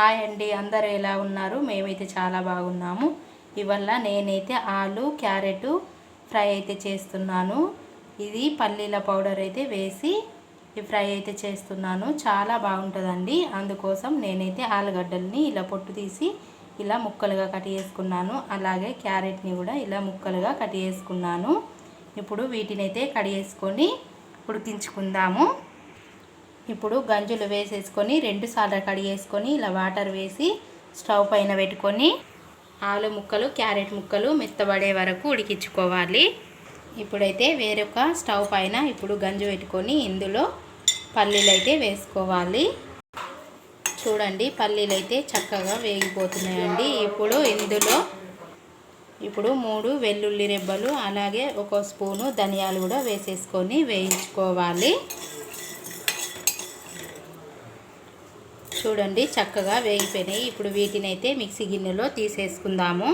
Hi అండి అందరు ఎలా ఉన్నారు? మేమైతే చాలా బాగున్నాము. ఇవల్ల నేనైతే ఆలు క్యారెట్ ఫ్రై అయితే చేస్తున్నాను. ఇది పల్లీల పౌడర్ అయితే వేసి ఈ ఫ్రై అయితే చేస్తున్నాను. చాలా బాగుంటుందండి. అందుకోసం నేనైతే ఆలుగడ్డల్ని ఇలా పొట్టు తీసి ఇలా ముక్కలుగా కట్ చేసుకున్నాను. అలాగే క్యారెట్ని కూడా ఇలా ముక్కలుగా కట్ చేసుకున్నాను. ఇప్పుడు వీటినైతే కట్ చేసుకొని ఉడికించుకుందాము. ఇప్పుడు గంజులు వేసేసుకొని రెండు సార్లు కడిగేసుకొని ఇలా వాటర్ వేసి స్టవ్ పైన పెట్టుకొని ఆలు ముక్కలు క్యారెట్ ముక్కలు మెత్తబడే వరకు ఉడికించుకోవాలి. ఇప్పుడైతే వేరొక స్టవ్ పైన ఇప్పుడు గంజు పెట్టుకొని ఇందులో పల్లీలు అయితే వేసుకోవాలి. చూడండి పల్లీలు అయితే చక్కగా వేగిపోతున్నాయండి. ఇప్పుడు ఇందులో ఇప్పుడు మూడు వెల్లుల్లి రెబ్బలు అలాగే ఒక స్పూను ధనియాలు కూడా వేసేసుకొని వేయించుకోవాలి. చూడండి చక్కగా వేగిపోయినాయి. ఇప్పుడు వీటిని అయితే మిక్సీ గిన్నెలో తీసేసుకుందాము.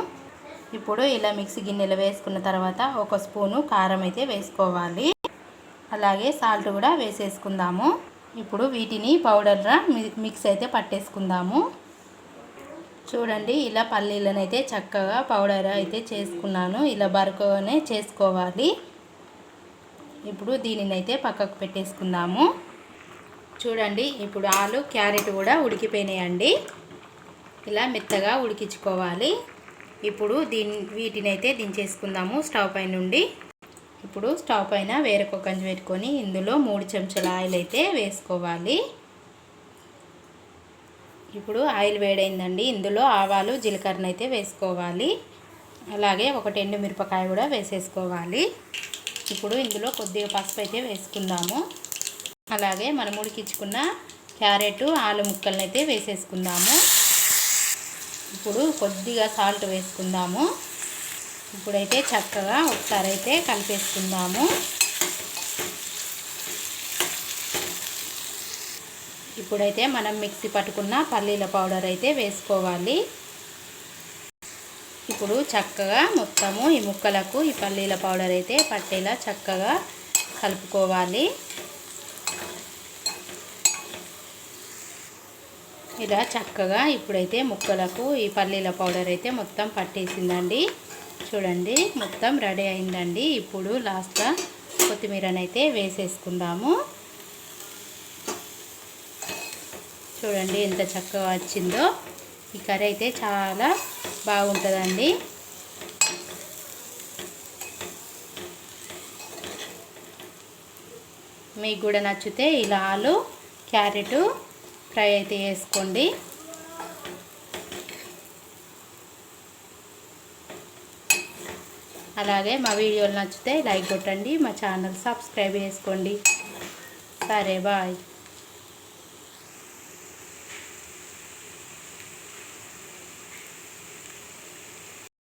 ఇప్పుడు ఇలా మిక్సీ గిన్నెలో వేసుకున్న తర్వాత ఒక స్పూను కారం అయితే వేసుకోవాలి. అలాగే సాల్ట్ కూడా వేసేసుకుందాము. ఇప్పుడు వీటిని పౌడర్గా మిక్స్ అయితే పట్టేసుకుందాము. చూడండి ఇలా పల్లీలను అయితే చక్కగా పౌడర్ అయితే చేసుకున్నాను. ఇలా బరకనే చేసుకోవాలి. ఇప్పుడు దీనిని అయితే పక్కకు పెట్టేసుకుందాము. చూడండి ఇప్పుడు ఆలు క్యారెట్ కూడా ఉడికిపోయినాయండి. ఇలా మెత్తగా ఉడికించుకోవాలి. ఇప్పుడు దీని వీటిని అయితే దించేసుకుందాము స్టవ్ పై నుండి. ఇప్పుడు స్టవ్ పైన వేరొక కంచి పెట్టుకొని ఇందులో మూడు చెంచాల ఆయిల్ అయితే వేసుకోవాలి. ఇప్పుడు ఆయిల్ వేడైందండి. ఇందులో ఆవాలు జీలకర్ర అయితే వేసుకోవాలి. అలాగే ఒకటి ఎండు మిరపకాయ కూడా వేసేసుకోవాలి. ఇప్పుడు ఇందులో కొద్దిగా పసుపు అయితే వేసుకుందాము. అలాగే మనం ఉడికించుకున్న క్యారెట్ ఆలు ముక్కలను అయితే వేసేసుకుందాము. ఇప్పుడు కొద్దిగా సాల్ట్ వేసుకుందాము. ఇప్పుడైతే చక్కగా ఒకసారి అయితే కలిపేసుకుందాము. ఇప్పుడైతే మనం మిక్సీ పట్టుకున్న పల్లీల పౌడర్ అయితే వేసుకోవాలి. ఇప్పుడు చక్కగా మొత్తము ఈ ముక్కలకు ఈ పల్లీల పౌడర్ అయితే పట్టేలా చక్కగా కలుపుకోవాలి. ఇలా చక్కగా ఇప్పుడైతే ముక్కలకు ఈ పల్లీల పౌడర్ అయితే మొత్తం పట్టేసిందండి. చూడండి మొత్తం రెడీ అయిందండి. ఇప్పుడు లాస్ట్గా కొత్తిమీరనైతే వేసేసుకుందాము. చూడండి ఎంత చక్కగా వచ్చిందో. ఈ కర్రీ అయితే చాలా బాగుంటుందండి. మీకు కూడా నచ్చితే ఇలా ఆలు క్యారెటు ఫ్రై అయితే వేసుకోండి అలాగే మా వీడియోలు నచ్చితే లైక్ కొట్టండి మా ఛానల్ సబ్స్క్రైబ్ చేసుకోండి. సరే బాయ్.